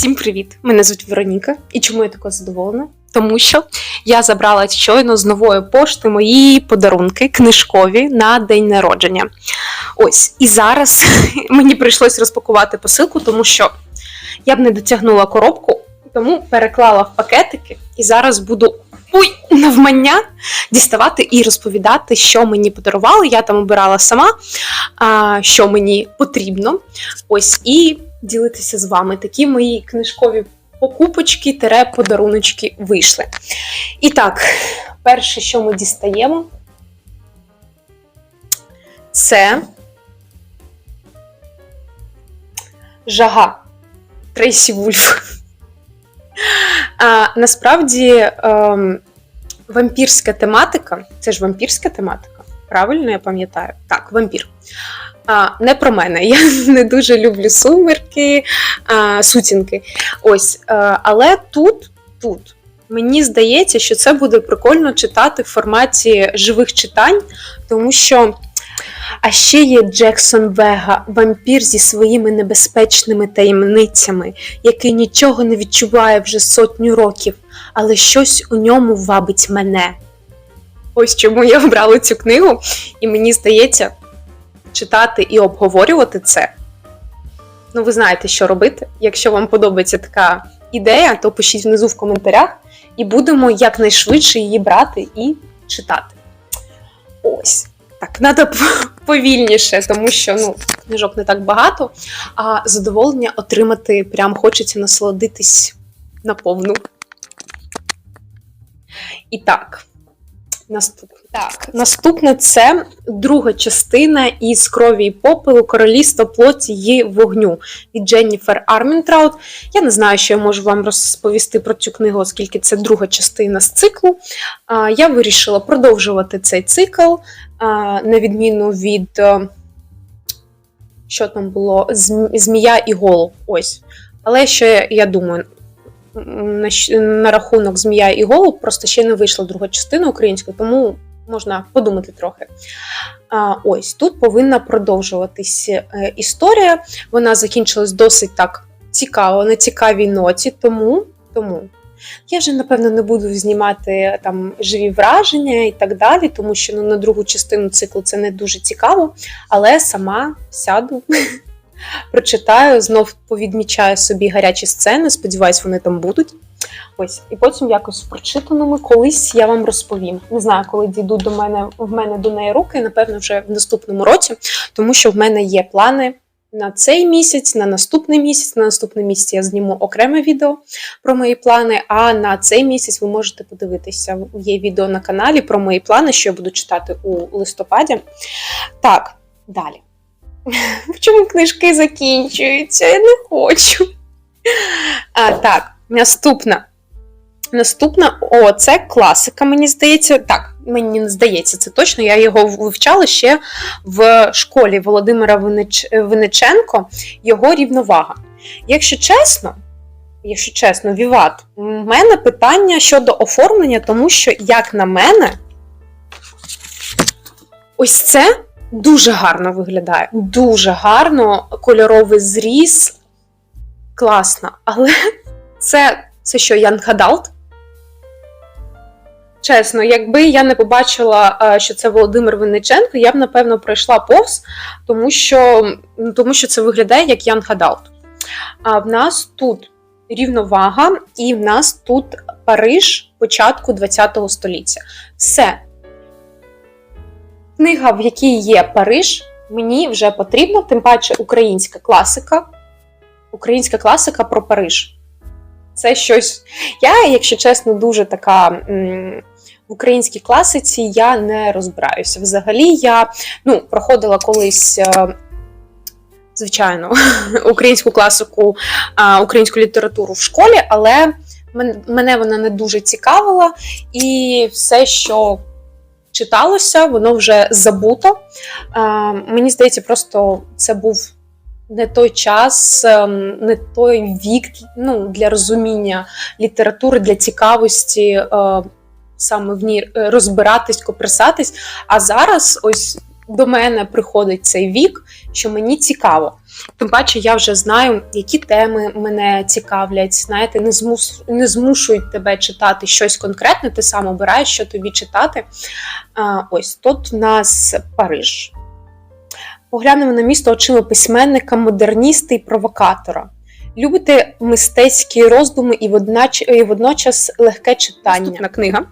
Всім привіт! Мене звуть Вероніка. І чому я така задоволена? Тому що я забрала щойно з нової пошти мої подарунки книжкові на день народження. Ось, і зараз мені прийшлось розпакувати посилку, тому що я б не дотягнула коробку, тому переклала в пакетики і зараз буду ой, навмання діставати і розповідати, що мені подарували. Я там обирала сама, що мені потрібно. Ось і ділитися з вами. Такі мої книжкові покупочки тере подаруночки вийшли. І так, перше, що ми дістаємо, це жага Трейсі Вульф. А, Насправді ем, вампірська тематика, це ж вампірська тематика, правильно я пам'ятаю? Так, вампір. А, Не про мене. Я не дуже люблю сумерки, а, сутінки. Ось, а, але тут, тут. Мені здається, що це буде прикольно читати в форматі живих читань, тому що. А ще є Джексон Вега, вампір зі своїми небезпечними таємницями, який нічого не відчуває вже сотню років, але щось у ньому вабить мене. Ось чому я обрала цю книгу, і мені здається, читати і обговорювати це. Ну, ви знаєте, що робити. Якщо вам подобається така ідея, то пишіть внизу в коментарях, і будемо якнайшвидше її брати і читати. Ось. Так, треба повільніше, тому що ну, книжок не так багато, а задоволення отримати прям хочеться насолодитись наповну. І так, наступне. Так, наступне це друга частина із крові і попелу королівства плоті і вогню від Дженніфер Армінтраут. Я не знаю, що я можу вам розповісти про цю книгу, оскільки це друга частина з циклу. Я вирішила продовжувати цей цикл, на відміну від. Е, що там було? Змія і голуб. Ось. Але ще я думаю, на, рахунок Змія і голуб просто ще не вийшла друга частина української, тому можна подумати трохи. Ось тут повинна продовжуватись е, історія. Вона закінчилась досить так цікаво, на цікавій ноті, тому. тому. Я вже, напевно, не буду знімати там живі враження і так далі, тому що ну, на другу частину циклу це не дуже цікаво, але сама сяду, прочитаю, знов повідмічаю собі гарячі сцени, сподіваюсь, вони там будуть. Ось, і потім якось прочитаними колись я вам розповім. Не знаю, коли дійдуть до мене в мене до неї руки, напевно, вже в наступному році, тому що в мене є плани на цей місяць, на наступний місяць. На наступний місяць я зніму окреме відео про мої плани. А на цей місяць ви можете подивитися. Є відео на каналі про мої плани, що я буду читати у листопаді. Так, далі. Чому книжки закінчуються? Я не хочу. А, Так, наступна. Наступна, о, це класика, мені здається. Так, мені не здається, це точно. Я його вивчала ще в школі Володимира Винич... Виниченко, його рівновага. Якщо чесно, якщо чесно, Віват, у мене питання щодо оформлення, тому що, як на мене, ось це дуже гарно виглядає. Дуже гарно, кольоровий зріз. Класно. Але це, це що, Янг Адалт? Чесно, якби я не побачила, е, що це Володимир Винниченко, я б напевно пройшла повз, тому що тому що це виглядає як Ян Адалт. А в нас тут рівновага, і в нас тут Париж початку ХХ століття. Все. Книга, в якій є Париж, мені вже потрібна, тим паче українська класика. Українська класика про Париж. Це щось. Я, якщо чесно, дуже така в українській класиці я не розбираюся. Взагалі, я ну, проходила колись. Е, звичайно, українську класику, українську літературу в школі, але мене вона не дуже цікавила, і все, що читалося, воно вже забуто. Мені здається, просто це був не той час, ем, не той вік ну, для розуміння літератури, для цікавості е, саме в ній е, розбиратись, копирсатись. А зараз ось до мене приходить цей вік, що мені цікаво. Тим паче, я вже знаю, які теми мене цікавлять. Знаєте, не змус... не змушують тебе читати щось конкретне, ти сам обираєш, що тобі читати. А, ось тут в нас Париж. Поглянемо на місто очима письменника, модерніста і провокатора. Любите мистецькі роздуми і водночас, легке читання. Наступна книга.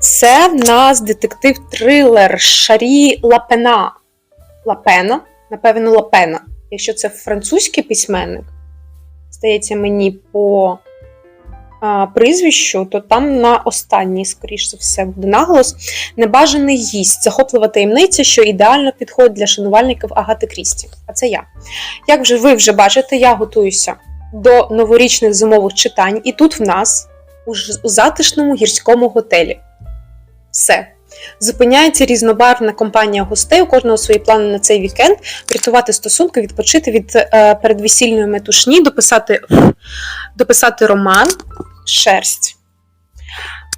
Це в нас детектив-трилер Шарі Лапена. Лапена, напевно, Лапена. Якщо це французький письменник, здається мені по а, прізвищу, то там на останній, скоріш за все, буде наголос. Небажаний гість, захоплива таємниця, що ідеально підходить для шанувальників Агати Крісті. А це я. Як вже ви вже бачите, я готуюся до новорічних зимових читань, і тут в нас у затишному гірському готелі. Все. Зупиняється різнобарвна компанія гостей, у кожного свої плани на цей вікенд, врятувати стосунки, відпочити від е, передвесільної метушні, дописати, дописати роман, шерсть.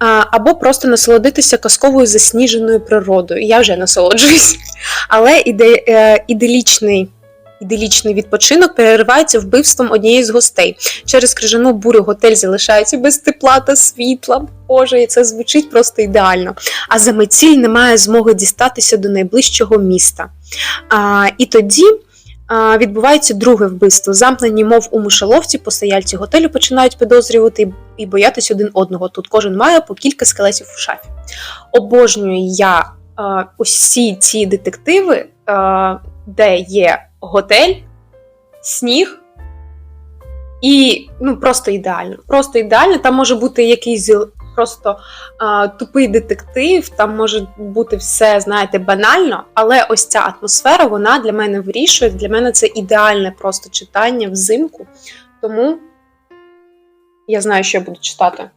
А, або просто насолодитися казковою засніженою природою. Я вже насолоджуюсь. Але іде, е, іделічний, іделічний відпочинок переривається вбивством однієї з гостей. Через крижану бурю готель залишається без тепла та світла. Боже, і це звучить просто ідеально. А за метіль немає змоги дістатися до найближчого міста. А, і тоді. Відбувається друге вбивство. Замкнені, мов у мишоловці, постояльці готелю починають підозрювати і- боятись один одного. Тут кожен має по кілька скелетів у шафі. Обожнюю я усі ці детективи, де є готель, сніг. І ну просто ідеально. Просто ідеально. Там може бути якийсь просто а, тупий детектив, там може бути все, знаєте, банально, але ось ця атмосфера, вона для мене вирішує. Для мене це ідеальне просто читання взимку. Тому я знаю, що я буду читати.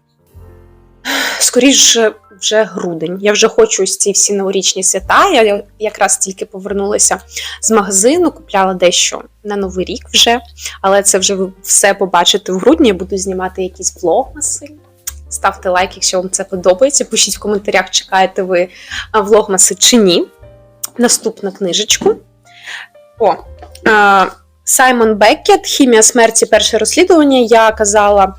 Скоріше вже грудень. Я вже хочу ось ці всі новорічні свята. Я якраз тільки повернулася з магазину, купляла дещо на новий рік вже, але це вже ви все побачите в грудні. Я буду знімати якісь влогмаси. Ставте лайк, якщо вам це подобається. Пишіть в коментарях, чекаєте ви влогмаси чи ні. Наступну книжечку. О, Саймон Беккет, Хімія смерті, перше розслідування. Я казала.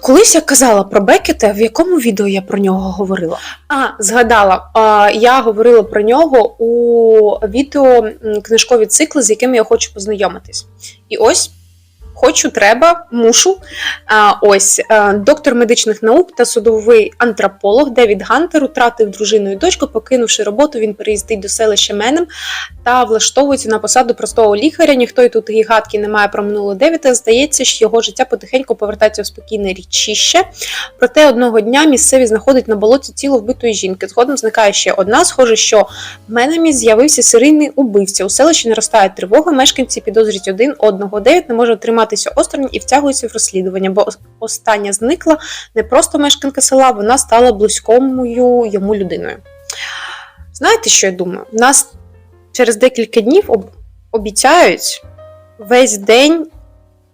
Колись я казала про Бекета, в якому відео я про нього говорила? А, згадала. Я говорила про нього у відео книжкові цикли, з якими я хочу познайомитись. І ось хочу, треба, мушу. Ось е, доктор медичних наук та судовий антрополог Девід Гантер втратив дружину і дочку. Покинувши роботу, він переїздить до селища Менем та влаштовується на посаду простого лікаря. Ніхто і тут і гадки не має про минуле Девіда. Здається, що його життя потихеньку повертається в спокійне річище. Проте одного дня місцеві знаходять на болоті тіло вбитої жінки. Згодом зникає ще одна. Схоже, що в Менемі з'явився серійний убивця. У селищі наростає тривога. Мешканці підозрюють один одного. Девід не може триматися осторонь і втягується в розслідування, бо остання зникла не просто мешканка села, вона стала близькою йому людиною. Знаєте, що я думаю? Нас через декілька днів об- обіцяють весь день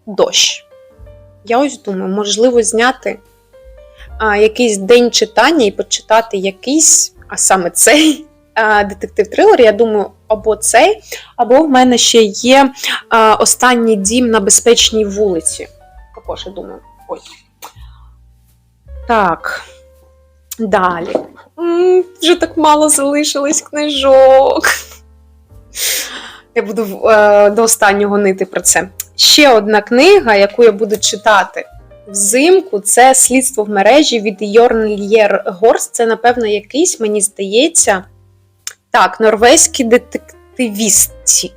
дощ. Я ось думаю, можливо, зняти а, якийсь день читання і почитати якийсь, а саме цей а, детектив-трилер. Я думаю, або цей, або в мене ще є останній дім на безпечній вулиці. Також я думаю, ось. Так. Далі. М, Вже так мало залишилось книжок. Я буду е, до останнього нити про це. Ще одна книга, яку я буду читати взимку, це слідство в мережі від Йорн Лєр Горст. Це, напевно, якийсь, мені здається, так, норвезький детективістів.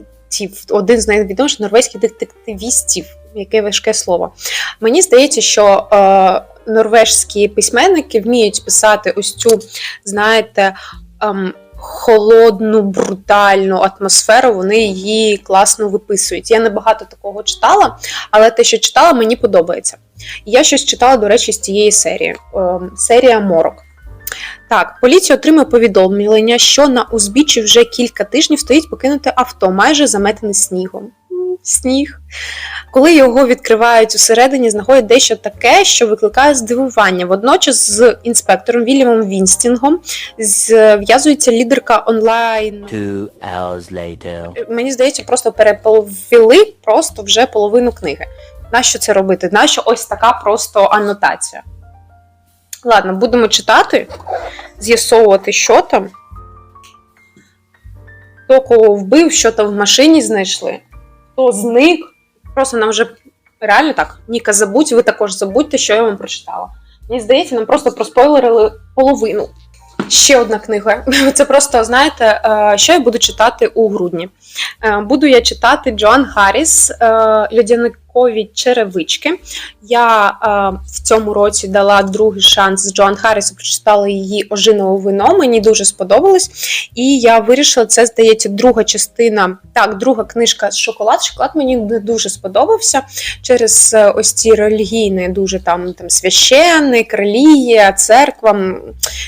Один з найвідоміших норвезьких детективістів, яке важке слово. Мені здається, що е, норвежські письменники вміють писати ось цю, знаєте, ем, холодну, брутальну атмосферу, вони її класно виписують. Я небагато такого читала, але те, що читала, мені подобається. Я щось читала, до речі, з цієї серії. Ем, серія Морок. Так, поліція отримує повідомлення, що на узбіччі вже кілька тижнів стоїть покинуте авто, майже заметене снігом. Сніг. Коли його відкривають усередині, знаходять дещо таке, що викликає здивування. Водночас з інспектором Вільямом Вінстінгом зв'язується лідерка онлайн. Two hours later. Мені здається, просто переповіли просто вже половину книги. Нащо це робити? Нащо ось така просто анотація? Ладно, будемо читати, з'ясовувати, що там. Хто кого вбив, що там в машині знайшли, хто зник. Просто нам вже реально так. Ніка, забудь, ви також забудьте, що я вам прочитала. Мені здається, нам просто проспойлерили половину. Ще одна книга. Це просто, знаєте, е, що я буду читати у грудні. Е, Буду я читати Джоан Харріс е, Льодяникові черевички. Я в цьому році дала другий шанс з Джоан Харріс, прочитала її ожинове вино. Мені дуже сподобалось. І я вирішила, це здається, друга частина. Так, друга книжка з Шоколад. Шоколад мені не дуже сподобався через ось ці релігійні, дуже там, там священник, релігія, церква. М,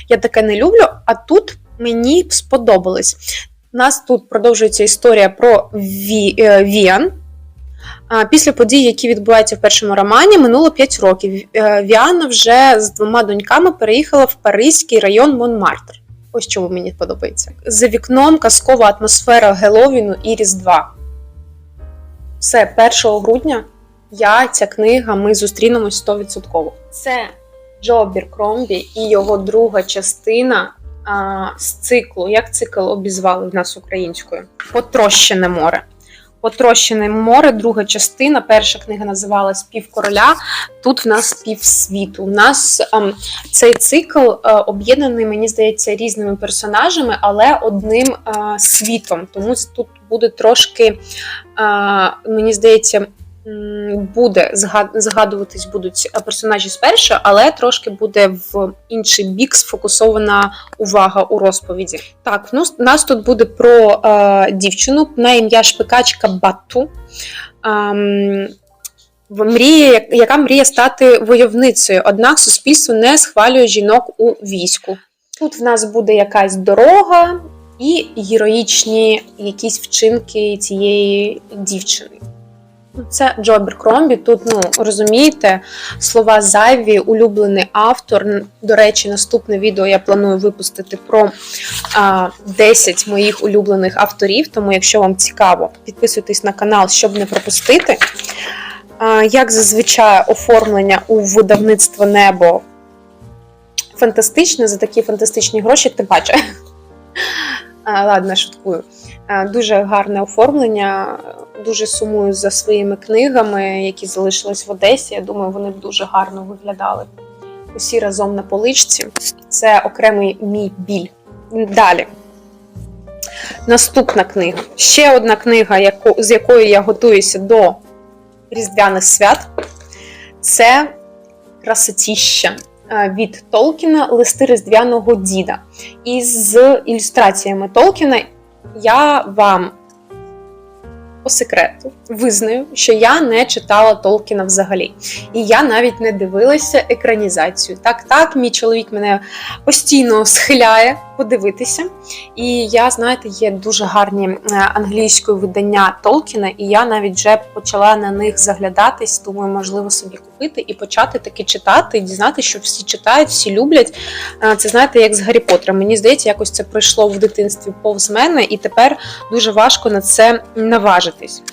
Я таке не люблю. А тут мені сподобалось. У нас тут продовжується історія про Ві, е, Віан. Після подій, які відбуваються в першому романі, минуло 5 років. Е, Віана вже з двома доньками переїхала в паризький район Монмартр. Ось чому мені подобається. За вікном казкова атмосфера Геловіну і Різдва. Все, 1 грудня я, ця книга, ми зустрінемось 100%. Це Джо Біркромбі і його друга частина а, з циклу. Як цикл обізвали в нас українською? Потрощене море. Потрощене море, друга частина. Перша книга називалась Пів короля. Тут в нас пів світу. У нас ем, цей цикл е, об'єднаний, мені здається, різними персонажами, але одним е, світом. Тому тут буде трошки, е, мені здається, буде згад- згадуватись будуть персонажі спершу, але трошки буде в інший бік сфокусована увага у розповіді. Так, ну нас тут буде про е, дівчину на ім'я шпикачка Батту. Ем, в- мріє, як- яка мріє стати войовницею, однак суспільство не схвалює жінок у війську. Тут в нас буде якась дорога і героїчні якісь вчинки цієї дівчини. Це Джо Беркромбі. Тут, ну розумієте, слова зайві, улюблений автор. До речі, наступне відео я планую випустити про а, 10 моїх улюблених авторів. Тому, якщо вам цікаво, підписуйтесь на канал, щоб не пропустити. А, Як зазвичай оформлення у видавництво небо фантастичне за такі фантастичні гроші, тим паче. А, Ладно, шуткую. Дуже гарне оформлення. Дуже сумую за своїми книгами, які залишились в Одесі. Я думаю, вони б дуже гарно виглядали. Усі разом на поличці. Це окремий мій біль. Далі. Наступна книга. Ще одна книга, з якою я готуюся до Різдвяних свят. Це красотіща від Толкіна Листи Різдвяного Діда. І з ілюстраціями Толкіна я вам по секрету визнаю, що я не читала Толкіна взагалі. І я навіть не дивилася екранізацію. Так, так, мій чоловік мене постійно схиляє подивитися. І я, знаєте, є дуже гарні е, англійської видання Толкіна, і я навіть вже почала на них заглядатись, думаю, можливо, собі купити і почати таки читати, і дізнатися, що всі читають, всі люблять. Е, Це знаєте, як з Гаррі Поттером. Мені здається, якось це пройшло в дитинстві повз мене, і тепер дуже важко на це наважитись.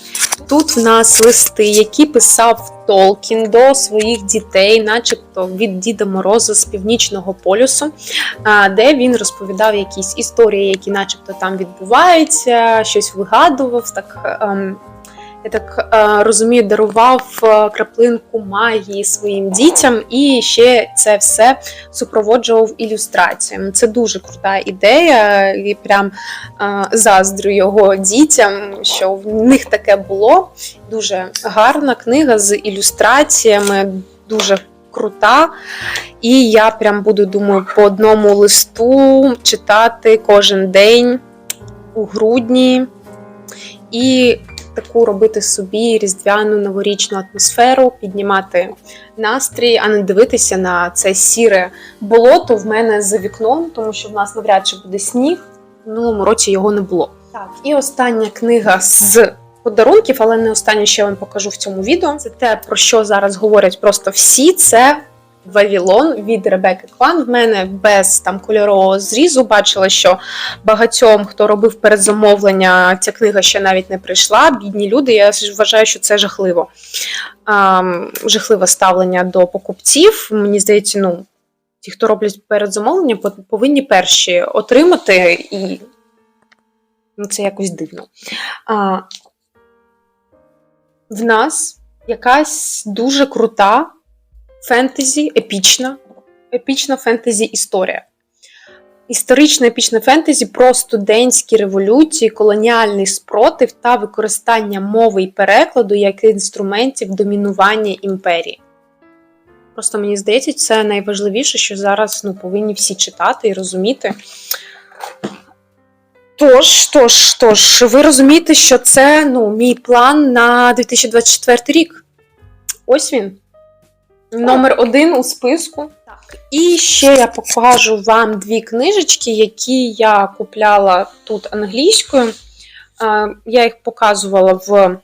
Тут в нас листи, які писав Толкін до своїх дітей, начебто від Діда Мороза з північного полюсу, де він розповідав якісь історії, які, начебто, там відбуваються, щось вигадував. Так ем, я так е, розумію, дарував е, краплинку магії своїм дітям, і ще це все супроводжував ілюстраціями. Це дуже крута ідея, і прям е, заздрю його дітям, що в них таке було. Дуже гарна книга з ілюстраціями, дуже крута. І я прям буду, думаю, по одному листу читати кожен день у грудні. І таку робити собі різдвяну новорічну атмосферу, піднімати настрій, а не дивитися на це сіре болото в мене за вікном, тому що в нас навряд чи буде сніг. В минулому році його не було. Так, і остання книга з подарунків, але не останнє, що я вам покажу в цьому відео. Це те, про що зараз говорять просто всі. Це Вавілон від Ребекки Клан. В мене без там кольорового зрізу. Бачила, що багатьом, хто робив передзамовлення, ця книга ще навіть не прийшла. Бідні люди. Я вважаю, що це жахливо. Ам, жахливе ставлення до покупців. Мені здається, ну. Ті, хто роблять передзамовлення, повинні перші отримати, і ну, це якось дивно. А, в нас якась дуже крута фентезі, епічна, епічна фентезі історія. Історична епічна фентезі про студентські революції, колоніальний спротив та використання мови і перекладу як інструментів домінування імперії. Просто мені здається, це найважливіше, що зараз ну, повинні всі читати і розуміти. Тож, тож, тож, ви розумієте, що це ну, мій план на 2024 рік. Ось він. Номер один у списку. Так. І ще я покажу вам дві книжечки, які я купляла тут англійською. Я їх показувала в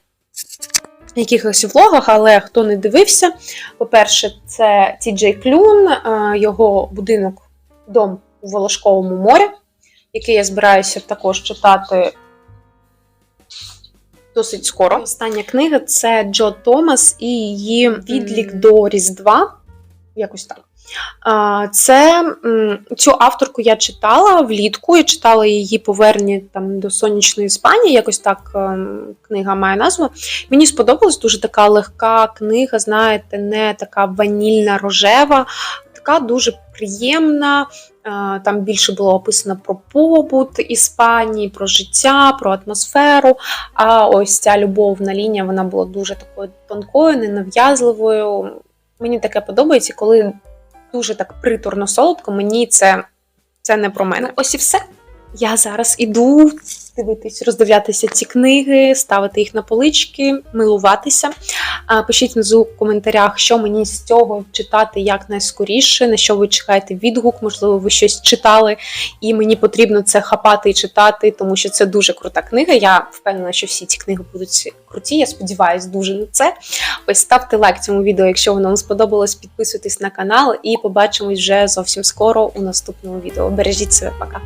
якихось влогах, але хто не дивився, по-перше, це Ті Джей Клюн, його будинок Дом у Волошковому морі, який я збираюся також читати досить скоро. Остання книга це Джо Томас і її відлік до Різдва. Якось так. Це цю авторку я читала влітку. Я читала її повернення там до сонячної Іспанії. Якось так ем, книга має назву. Мені сподобалась дуже така легка книга, знаєте, не така ванільна рожева, така дуже приємна. Е, Там більше було описано про побут Іспанії, про життя, про атмосферу. А ось ця любовна лінія вона була дуже такою тонкою, ненав'язливою. Мені таке подобається, коли дуже так приторно солодко, мені це, це не про мене. Ось і все. Я зараз іду дивитись, роздивлятися ці книги, ставити їх на полички, милуватися. Пишіть внизу в коментарях, що мені з цього читати якнайскоріше, на що ви чекаєте відгук, можливо, ви щось читали, і мені потрібно це хапати і читати, тому що це дуже крута книга. Я впевнена, що всі ці книги будуть круті. Я сподіваюся дуже на це. Ось ставте лайк цьому відео, якщо воно вам сподобалось, підписуйтесь на канал і побачимось вже зовсім скоро у наступному відео. Бережіть себе, пока!